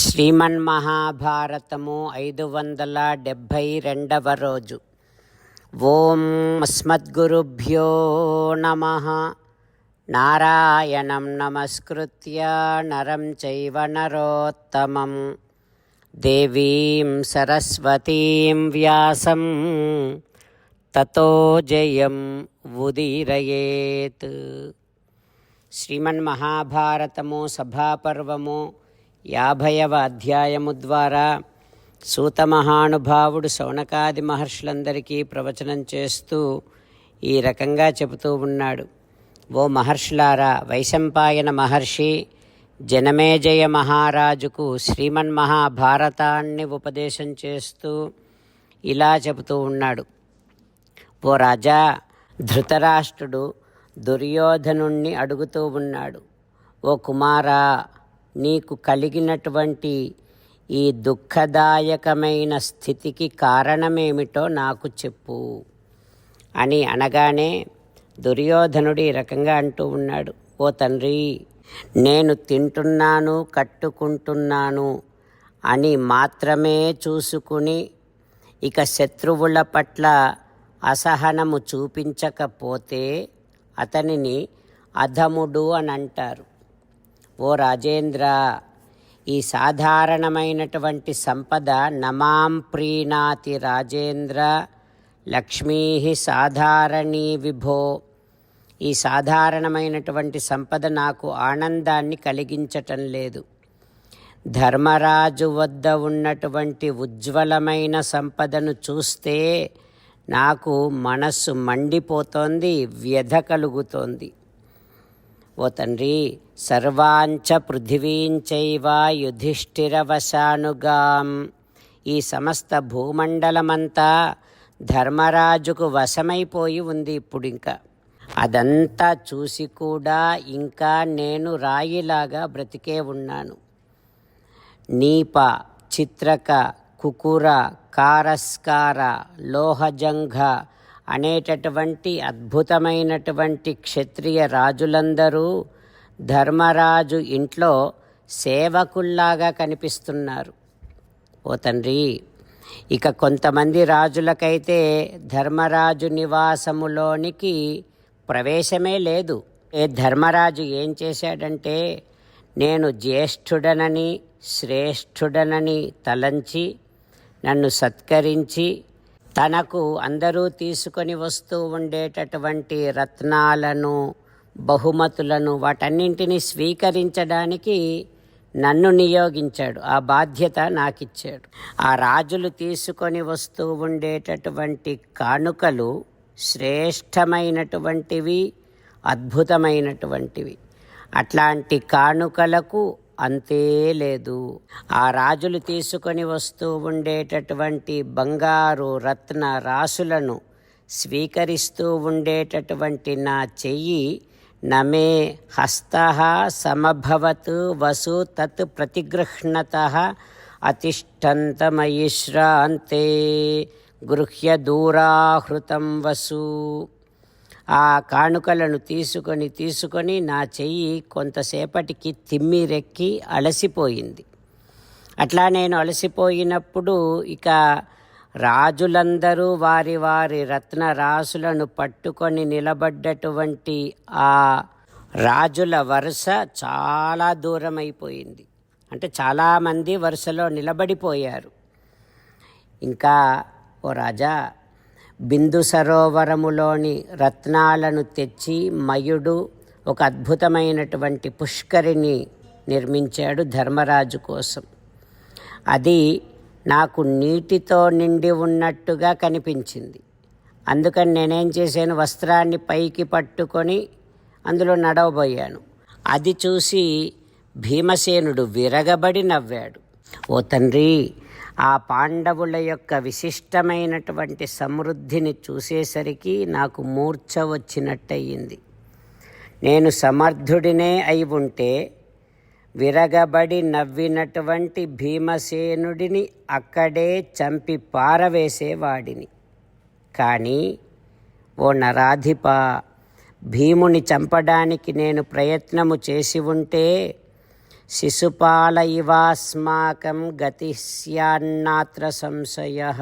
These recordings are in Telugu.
శ్రీమన్మహాభారతము ఐదు వందల డెబ్భై రెండవ రోజు. ఓం అస్మద్గురుభ్యో నమ. నారాయణం నమస్కృత్య నరం చైవ నరోత్తమం. దేవీం సరస్వతీం వ్యాసం. తతో జయం ఉదీరయేత్. శ్రీమన్మహాభారతము సభాపర్వము యాభైవ అధ్యాయము ద్వారా సూతమహానుభావుడు శౌనకాది మహర్షులందరికీ ప్రవచనం చేస్తూ ఈ రకంగా చెబుతూ ఉన్నాడు. ఓ మహర్షులారా వైశంపాయన మహర్షి జనమేజయ మహారాజుకు శ్రీమన్ మహాభారతాన్ని ఉపదేశం చేస్తూ ఇలా చెబుతూ ఉన్నాడు. ఓ రాజా ధృతరాష్ట్రుడు దుర్యోధనుణ్ణి అడుగుతూ ఉన్నాడు. ఓ కుమారా నీకు కలిగినటువంటి ఈ దుఃఖదాయకమైన స్థితికి కారణమేమిటో నాకు చెప్పు. అని అనగానే దుర్యోధనుడు ఈ రకంగా అంటూ ఉన్నాడు. ఓ తండ్రి నేను తింటున్నాను కట్టుకుంటున్నాను అని మాత్రమే చూసుకుని ఇక శత్రువుల పట్ల అసహనము చూపించకపోతే అతనిని అధముడు అని అంటారు. ఓ రాజేంద్ర ఈ సాధారణమైనటువంటి సంపద నమాం ప్రీణాతి రాజేంద్ర లక్ష్మీ సాధారణీ విభో. ఈ సాధారణమైనటువంటి సంపద నాకు ఆనందాన్ని కలిగించటం లేదు. ధర్మరాజు వద్ద ఉన్నటువంటి ఉజ్వలమైన సంపదను చూస్తే నాకు మనస్సు మండిపోతోంది వ్యధ కలుగుతోంది. ఓ తండ్రి సర్వాంచ పృథివీంచైవ యుధిష్ఠిరవశానుగాం. ఈ సమస్త భూమండలమంతా ధర్మరాజుకు వశమైపోయి ఉంది ఇప్పుడు ఇంకా అదంతా చూసి కూడా ఇంకా నేను రాయిలాగా బ్రతికే ఉన్నాను. నీప చిత్రక కుకుర కారస్కార లోహజంఘ అనేటటువంటి అద్భుతమైనటువంటి క్షత్రియ రాజులందరూ ధర్మరాజు ఇంట్లో సేవకుల్లాగా కనిపిస్తున్నారు. ఓ తండ్రి ఇక కొంతమంది రాజులకైతే ధర్మరాజు నివాసములోనికి ప్రవేశమే లేదు. ఏ ధర్మరాజు ఏం చేశాడంటే నేను జ్యేష్ఠుడనని శ్రేష్ఠుడనని తలంచి నన్ను సత్కరించి తనకు అందరూ తీసుకొని వస్తూ ఉండేటటువంటి రత్నాలను బహుమతులను వాటన్నింటినీ స్వీకరించడానికి నన్ను నియోగించాడు. ఆ బాధ్యత నాకిచ్చాడు. ఆ రాజులు తీసుకొని వస్తూ ఉండేటటువంటి కానుకలు శ్రేష్టమైనటువంటివి అద్భుతమైనటువంటివి. అట్లాంటి కానుకలకు అంతే లేదు. ఆ రాజులు తీసుకొని వస్తూ ఉండేటటువంటి బంగారు రత్న రాసులను స్వీకరిస్తూ ఉండేటటువంటి నా చెయ్యి నమే హస్త సమభవత్ వసు తత్ ప్రతిగృహ్ణత అతిష్టంతమయిశ్రాంతే గృహ్య దూరాహృతం వసు. ఆ కానుకలను తీసుకొని తీసుకొని నా చెయ్యి కొంతసేపటికి తిమ్మిరెక్కి అలసిపోయింది. అట్లా నేను అలసిపోయినప్పుడు ఇక రాజులందరూ వారి వారి రత్న రాసులను పట్టుకొని నిలబడ్డటువంటి ఆ రాజుల వరుస చాలా దూరం అయిపోయింది అంటే చాలామంది వరుసలో నిలబడిపోయారు. ఇంకా ఓ రాజా బిందు సరోవరములోని రత్నాలను తెచ్చి మయుడు ఒక అద్భుతమైనటువంటి పుష్కరిని నిర్మించాడు ధర్మరాజు కోసం. అది నాకు నీటితో నిండి ఉన్నట్టుగా కనిపించింది. అందుకని నేనేం చేశాను? వస్త్రాన్ని పైకి పట్టుకొని అందులో నడవబోయాను. అది చూసి భీమసేనుడు విరగబడి నవ్వాడు. ఓ తండ్రి ఆ పాండవుల యొక్క విశిష్టమైనటువంటి సమృద్ధిని చూసేసరికి నాకు మూర్ఛ వచ్చినట్టయింది. నేను సమర్థుడినే అయి ఉంటే విరగబడి నవ్వినటువంటి భీమసేనుడిని అక్కడే చంపి పారవేసేవాడిని. కానీ ఓ నరాధిప భీముని చంపడానికి నేను ప్రయత్నము చేసి ఉంటే శిశుపాల ఇవాస్మాకం గతి స్యాన్నాత్ర సంశయ.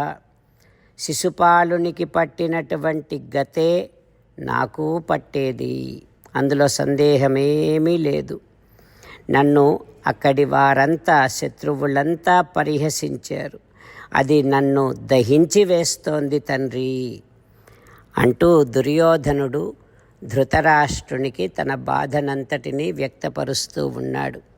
శిశుపాలునికి పట్టినటువంటి గతే నాకు పట్టేది. అందులో సందేహమేమీ లేదు. నన్ను అక్కడి వారంతా శత్రువులంతా పరిహసించారు. అది నన్ను దహించి వేస్తోంది తండ్రి అంటూ దుర్యోధనుడు ధృతరాష్ట్రునికి తన బాధనంతటినీ వ్యక్తపరుస్తూ ఉన్నాడు.